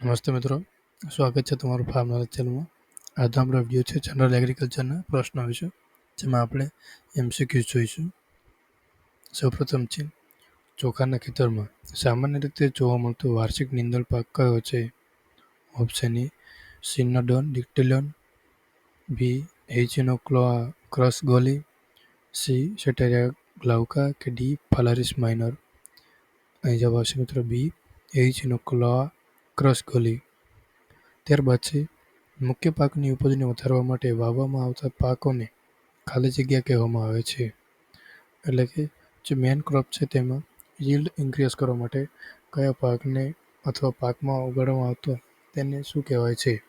નમસ્તે મિત્રો સ્વાગત છે તમારું ફાર્મ નોલેજ ચેનલમાં આજનો આપણો વીડિયો છે જનરલ એગ્રીકલ્ચરના પ્રશ્નો વિશે જેમાં આપણે એમસીક્યુ જોઈશું સૌપ્રથમ છે ચોખાના ખેતરમાં સામાન્ય રીતે જોવા મળતો વાર્ષિક નિંદણ પાક કયો છે option A Cynodon dactylon B Echinochloa crus galli C Setaria glauca કે ડી ફાલારિસ માઇનર અહીં જવાબ આવશે મિત્રો બી એચિનોક્લોઆ ક્રસ ગલી. ત્યારબાદ છે, મુખ્ય પાકની ઉપજને વધારવા માટે વાવવામાં આવતા પાકોને ખાલી જગ્યા કહેવામાં આવે છે. એટલે કે, જે મેન ક્રોપ છે તેમાં યીલ્ડ ઇન્ક્રીઝ કરવા માટે કયા પાકને અથવા પાકમાં ઉગાડવામાં આવતો તેને શું કહેવાય છે?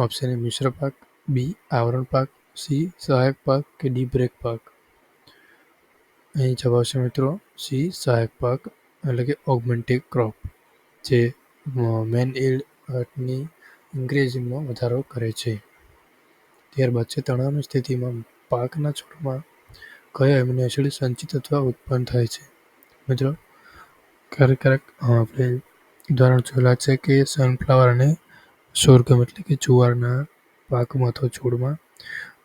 ઓપ્શન એ મિશ્ર પાક. બી આવરણ પાક. સી સહાયક પાક કે ડી બ્રેક પાક. અહીં જવાબ છે મિત્રો સી સહાયક પાક એટલે કે ઓગમેન્ટિક ક્રોપ જે મેન ઈલ્ડની અંગ્રેજીમાં વધારો કરે છે. ત્યારબાદ છે તણાવની સ્થિતિમાં પાકના છોડમાં કયા એમિનો એસિડ સંચિત અથવા ઉત્પન્ન થાય છે? મિત્રો ક્યારેક આપણે ઉદાહરણ જોયેલા છે કે સનફ્લાવર અને સોરગમ એટલે કે જુવારના પાકમાં અથવા છોડમાં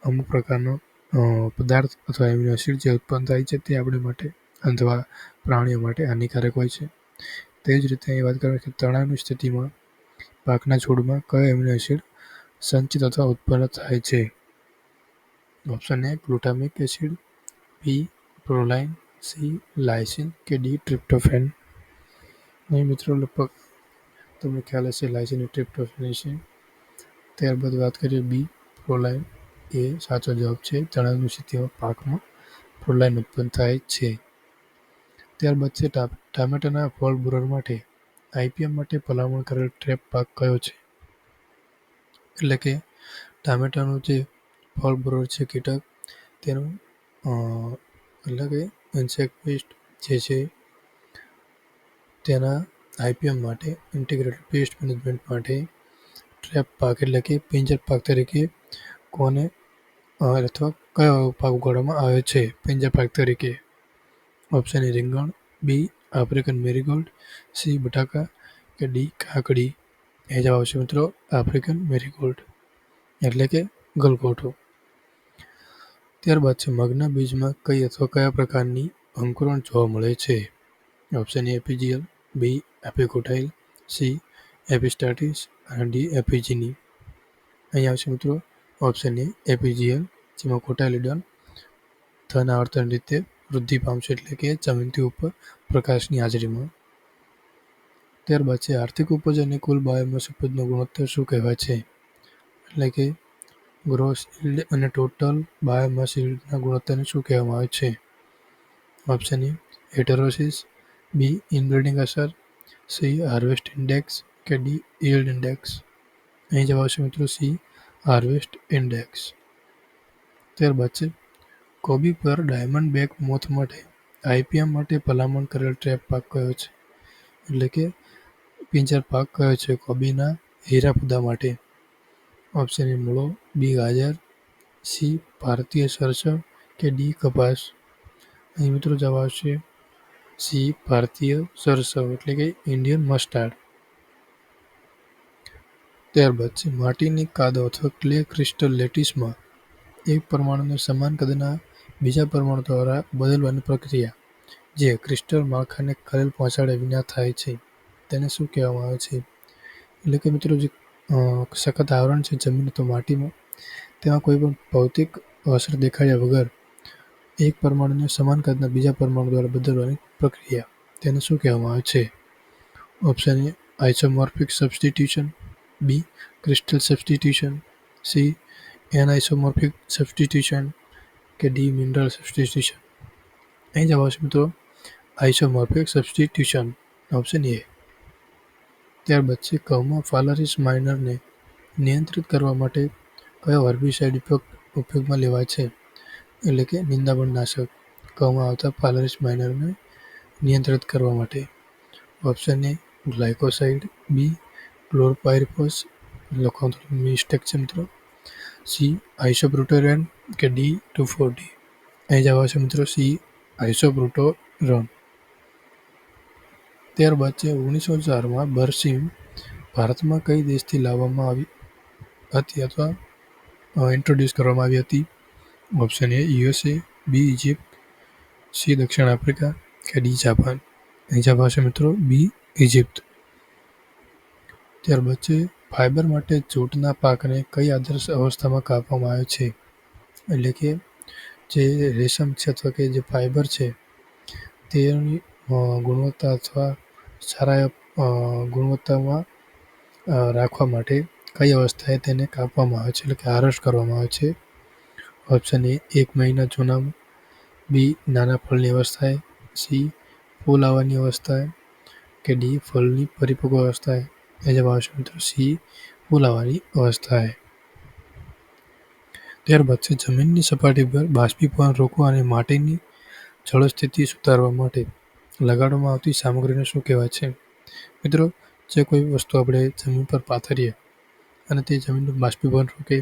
અમુક પ્રકારનો પદાર્થ અથવા એમિનો એસિડ જે ઉત્પન્ન થાય છે તે આપણી માટે અથવા પ્રાણીઓ માટે હાનિકારક હોય છે. તે જ રીતે અહીં વાત કરીએ કે તણાવની સ્થિતિમાં, પાકના છોડમાં કયો એમિનો એસિડ સંચિત અથવા ઉત્પન્ન થાય છે? Option A glutamic acid B proline C lysine કે ડી ટ્રિપ્ટોફેન અહીં મિત્રો લગભગ તમને ખ્યાલ હશે લાયસિન ટ્રિપ્ટોફેન છે. ત્યારબાદ વાત કરીએ બી પ્રોલાઇન એ સાચો જવાબ છે, તણાવની સ્થિતિમાં પાકમાં પ્રોલાઇન ઉત્પન્ન થાય છે. ત્યારબાદ છે ટામેટાના ફળ બોરર માટે આઈપીએમ માટે ભલામણ કરેલ ટ્રેપ પાક કયો છે? એટલે કે ટામેટાનું જે ફળ બોરર છે કીટક, તેનું એટલે કે ઇન્સેક્ટ પેસ્ટ જે છે, તેના આઈપીએમ માટે ઇન્ટિગ્રેટેડ પેસ્ટ મેનેજમેન્ટ માટે ટ્રેપ પાક એટલે કે પિંજર પાક તરીકે કોને અથવા કયો પાક ઉગાડવામાં આવે છે? પિંજર પાક તરીકે. ઓપ્શન એ રીંગણ, બી, આફ્રિકન મેરીગોલ્ડ, સી, બટાકા કે ડી, કાકડી. એ જવાબ આવશે મિત્રો આફ્રિકન મેરીગોલ્ડ. એટલે કે ગલગોટો ત્યારબાદ છે મગના બીજમાં કઈ અથવા કયા પ્રકારની અંકુરણ જોવા મળે છે? ઓપ્શન એ એપીજીએલ, બી, એપિકોટાઇલ, સી, એપિસ્ટાટિસ અને ડી, એપીજીની. અહીં આવશે મિત્રો ઓપ્શન એ એપીજીએલ, જેમાં કોટાલિડન ધન આવર્તન રીતે વૃદ્ધિ પામશે એટલે કે જમીનથી ઉપર પ્રકાશની હાજરીમાં. ત્યારબાદ છે, આર્થિક ઉપજ અને કુલ બાયોમાસ ઉપજનો ગુણોત્તર શું કહેવાય છે? એટલે કે ગ્રોસ ઇલ્ડ અને ટોટલ બાયોમાસ ઇલ્ડના ગુણોત્તરને શું કહેવામાં આવે છે? ઓપ્શન એ હેટરોસિસ બી ઇનબ્રિડિંગ અસર. સી હાર્વેસ્ટ ઇન્ડેક્સ કે ડી ઇલ્ડ ઇન્ડેક્સ અહીં જવાબ છે મિત્રો સી હાર્વેસ્ટ ઇન્ડેક્સ ત્યારબાદ છે કોબી પર ડાયમંડ બેક મોથ માટે આઈપીએમ માટે ભલામણ કરેલ ટ્રેપ પાક કયો છે? એટલે કે પિંજર પાક કયો છે કોબીના હીરાપુદા માટે? ઓપ્શન એ મૂળો, બી ગાજર, સી ભારતીય સરસવ કે ડી કપાસ? અહીં મિત્રો જવાબ આવશે સી ભારતીય સરસવ એટલે કે ઇન્ડિયન મસ્ટાર્ડ. ત્યારબાદ છે, માટીની કાદો અથવા ક્લે ક્રિસ્ટલ લેટિસમાં એક પરમાણુને સમાન કદના બીજા પરમાણુ દ્વારા બદલવાની પ્રક્રિયા, જે ક્રિસ્ટલ માળખાને ખલેલ પહોંચાડ્યા વિના થાય છે. તેને શું કહેવામાં આવે છે? એટલે કે મિત્રો, જે સખત આવરણ છે જમીન તો માટીમાં, તેમાં કોઈ પણ ભૌતિક અસર દેખાડ્યા વગર એક પરમાણુને સમાન કદના બીજા પરમાણુ દ્વારા બદલવાની પ્રક્રિયા, તેને શું કહેવામાં આવે છે? Option A isomorphic substitution, B crystal substitution, C an isomorphic substitution કે ડી મિનરલ સબસ્ટિટ્યુશન. અહીં જવાબ છે મિત્રો, આઇસોમોર્ફિક સબસ્ટિટ્યુશન ઓપ્શન એ ત્યારબાદ છે ઘઉંમાં ફાલારિસ માઇનરને નિયંત્રિત કરવા માટે કયો હર્બિસાઇડ ઉપયોગ ઉપયોગમાં લેવાય છે? એટલે કે નિંદામણનાશક ઘઉંમાં આવતા ફાલરિસ માઇનરને નિયંત્રિત કરવા માટે. Option A glycoside. B chlorpyrifos. લખવાનું મિસ્ટેક છે મિત્રો. સી આઇસોબ્રુટોરેન કે ડી ટુ ફોર્ટી? અહીં જવાબ આવશે મિત્રો સી આઇસોબ્રુટોરોન ત્યારબાદ છે ઓગણીસો ચારમાં બરસીમ ભારતમાં કઈ દેશથી લાવવામાં આવી હતી અથવા ઇન્ટ્રોડ્યુસ કરવામાં આવી હતી? Option A USA B Egypt, C દક્ષિણ આફ્રિકા કે ડી જાપાન? અહીં જવાબ આવશે મિત્રો બી ઇજિપ્ત. ત્યારબાદ છે ફાઇબર માટે જૂટના પાકને કઈ આદર્શ અવસ્થામાં કાપવામાં આવે છે? એટલે કે જે રેશમ છે અથવા કે જે ફાઇબર છે, તેની ગુણવત્તા અથવા સારા ગુણવત્તામાં રાખવા માટે કઈ અવસ્થાએ તેને કાપવામાં આવે છે? એટલે કે આરસ કરવામાં આવે છે. ઓપ્શન એ એક મહિના જૂના. બી નાના ફળની અવસ્થાએ. સી ફૂલ આવવાની અવસ્થાએ. કે ડી ફળની પરિપક્વ અવસ્થાએ. એ જવાબ આવશે મિત્રો સી ફૂલ અવસ્થા અવસ્થાએ ત્યારબાદ છે જમીનની સપાટી પર બાષ્પીભવન રોકવા અને માટીની જળસ્થિતિ સુધારવા માટે લગાડવામાં આવતી સામગ્રીને શું કહેવાય છે મિત્રો જે કોઈ વસ્તુ આપણે જમીન પર પાથરીએ અને તે જમીનનું બાષ્પીભવન રોકે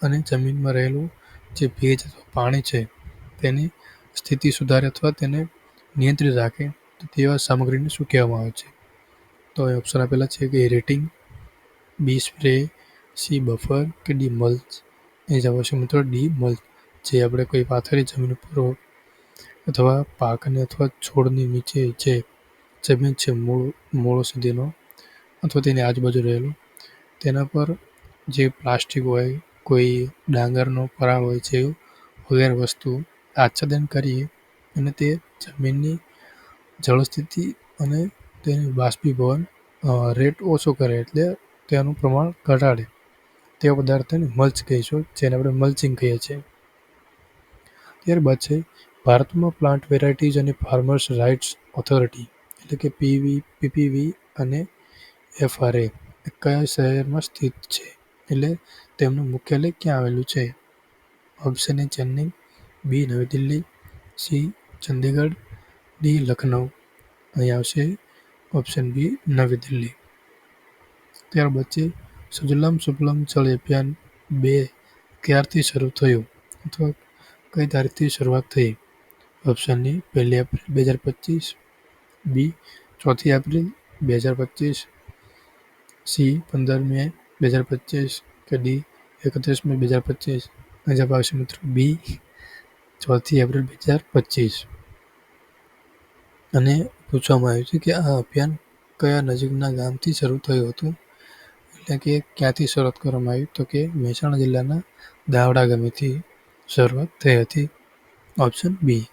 અને જમીનમાં રહેલું જે ભેજ અથવા પાણી છે તેની સ્થિતિ સુધારે અથવા તેને નિયંત્રિત રાખે તો તેવા સામગ્રીને શું કહેવામાં આવે છે તો એ ઓપ્શન આપેલા છે કે rating B spray C buffer કે ડી મલ્ચ એ જવાબ છે મિત્રો ડી મલ્ચ જે આપણે કોઈ પાથરી જમીન ઉપર અથવા પાકને અથવા છોડની નીચે જે જમીન છે મૂળ, મૂળો સુધીનો અથવા તેની આજુબાજુ રહેલો, તેના પર જે પ્લાસ્ટિક હોય, કોઈ ડાંગરનો પરાળ હોય છે વગેરે વસ્તુ આચ્છાદન કરીએ અને તે જમીનની જળસ્થિતિ અને તેની બાષ્પીભવન રેટ ઓછો કરે એટલે તેનું પ્રમાણ ઘટાડે. તે પદાર્થને મલ્ચ કહીશું જેને આપણે મલ્ચિંગ કહીએ છીએ. ત્યારબાદ છે, ભારતમાં પ્લાન્ટ વેરાયટીઝ અને ફાર્મર્સ રાઇટ્સ ઓથોરિટી એટલે કે પીવી પીપીવી અને એફઆરએ કયા શહેરમાં સ્થિત છે? એટલે તેમનું મુખ્યાલય ક્યાં આવેલું છે? ઓપ્શન એ ચેન્નઈ, બી નવી દિલ્હી, સી ચંદીગઢ, ડી લખનઉ. અહીં આવશે ઓપ્શન બી નવી દિલ્હી. ત્યારબાદ છે, સુજલામ સુફલામ જળ અભિયાન બે ક્યારથી શરૂ થયું અથવા કઈ તારીખથી શરૂઆત થઈ? ઓપ્શન એ પહેલી એપ્રિલ બે હજાર પચીસ, બી ચોથી એપ્રિલ બે હજાર પચીસ, સી પંદર મે બે હજાર પચીસ કે ડી એકત્રીસ મે બે હજાર પચીસ. જવાબ આવશે મિત્રો બી ચોથી એપ્રિલ બે હજાર પચીસ. અને પૂછવામાં આવ્યું છે કે આ અભિયાન કયા નજીકના ગામથી શરૂ થયું હતું? એટલે કે ક્યાંથી શરૂઆત કરવામાં આવી? તો કે મહેસાણા જિલ્લાના દાવડા ગામેથી શરૂઆત થઈ હતી. Option B.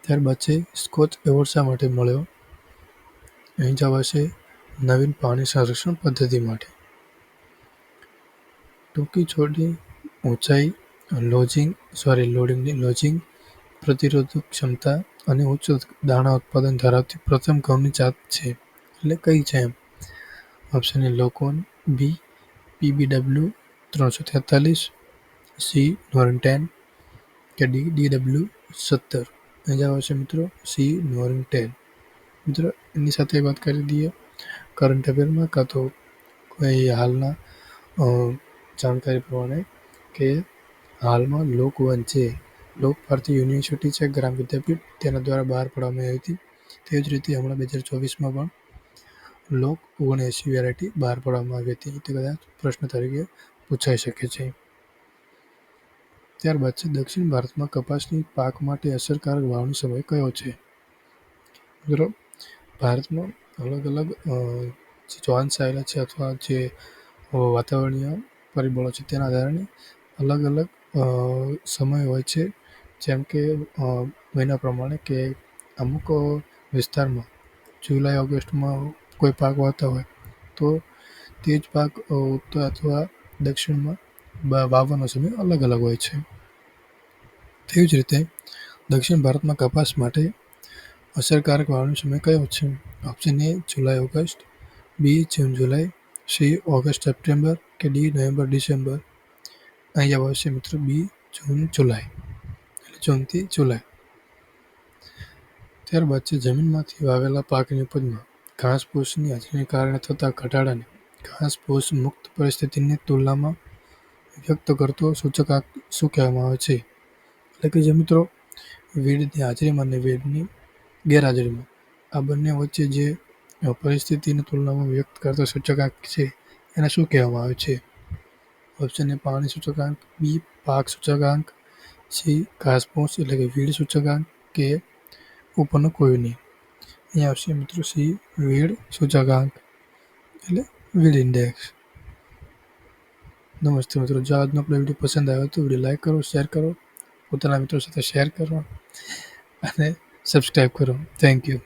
ત્યારબાદ છે, સ્કોચ એવોર્ડ શા માટે મળ્યો? અહીં જવાબ છે નવીન પાણી સંરક્ષણ પદ્ધતિ માટે. ટૂંકી છોડની ઊંચાઈ, લોજિંગ સોરી લોડિંગની લોજિંગ, પ્રતિરોધક ક્ષમતા અને ઉચ્ચ દાણા ઉત્પાદન ધરાવતી પ્રથમ ઘઉંની જાત છે. એટલે કઈ છે એમ? ઓપ્શન એ લોકોન બી પીબીડબલ્યુ ત્રણસો તેતાલીસ. સી નોરન ટેન કે ડી ડીડબલ્યુ સત્તર. અહીં જવાબ આવશે મિત્રો? સી નોરન ટેન મિત્રો, એની સાથે વાત કરી દઈએ કરંટ અફેરમાં કાં તો કોઈ હાલના જાણકારી પ્રમાણે કે હાલમાં લોકવન છે. લોક ભારતી યુનિવર્સિટી છે, ગ્રામ વિદ્યાપીઠ. તેના દ્વારા બહાર પાડવામાં આવી હતી. તે જ રીતે હમણાં બે હજાર ચોવીસમાં પણ લોક ઓગણએંસી વેરાયટી બહાર પાડવામાં આવી હતી. તે કદાચ પ્રશ્ન તરીકે પૂછાઈ શકે છે. ત્યારબાદ છે, દક્ષિણ ભારતમાં કપાસની પાક માટે અસરકારક વાવણી સમય કયો છે? મિત્રો, ભારતમાં અલગ અલગ જે સાયલા છે અથવા જે વાતાવરણીય પરિબળો છે તેના કારણે અલગ અલગ સમય હોય છે. જેમ કે મહિના પ્રમાણે કે અમુક વિસ્તારમાં જુલાઈ, ઓગસ્ટમાં કોઈ પાક વાવતા હોય, તો તે જ પાક ઉત્તર અથવા દક્ષિણમાં વાવવાનો સમય અલગ અલગ હોય છે. તેવી જ રીતે દક્ષિણ ભારતમાં કપાસ માટે અસરકારક વાવણી સમય કયો છે? Option A July, August. B June, July. C August, September કે ડી નવેમ્બર, ડિસેમ્બર. અહીં જવાબ આવશે મિત્રો બી જૂન, જુલાઈ. જૂનથી જુલાઈ ત્યારબાદ છે જમીનમાંથી વાવેલા પાકની ઉપજમાં ઘાસફૂસની હાજરીને કારણે થતા ઘટાડાને ઘાસફૂસ મુક્ત પરિસ્થિતિની તુલનામાં વ્યક્ત કરતો સૂચકાંક શું કહેવામાં આવે છે? એટલે કે જે મિત્રો, વીડની હાજરીમાં અને વીડની ગેરહાજરીમાં આ બંને વચ્ચે જે પરિસ્થિતિની તુલનામાં વ્યક્ત કરતો સૂચકાંક છે, એને શું કહેવામાં આવે છે? ઓપ્શન એ પાણી સૂચકાંક બી પાક સૂચકાંક સી ઘાસપૂસ એટલે કે વીડ સૂચકાંક કે ઉપરનો કોઈ નહીં. અહીંયા આવશે મિત્રો સી વીડ સૂચકાંક એટલે વીડ ઇન્ડેક્સ નમસ્તે મિત્રો, જો આજનો આપણો વીડિયો પસંદ આવ્યો તો વીડિયો લાઈક કરો, શેર કરો, પોતાના મિત્રો સાથે શેર કરો અને સબસ્ક્રાઈબ કરો. Thank you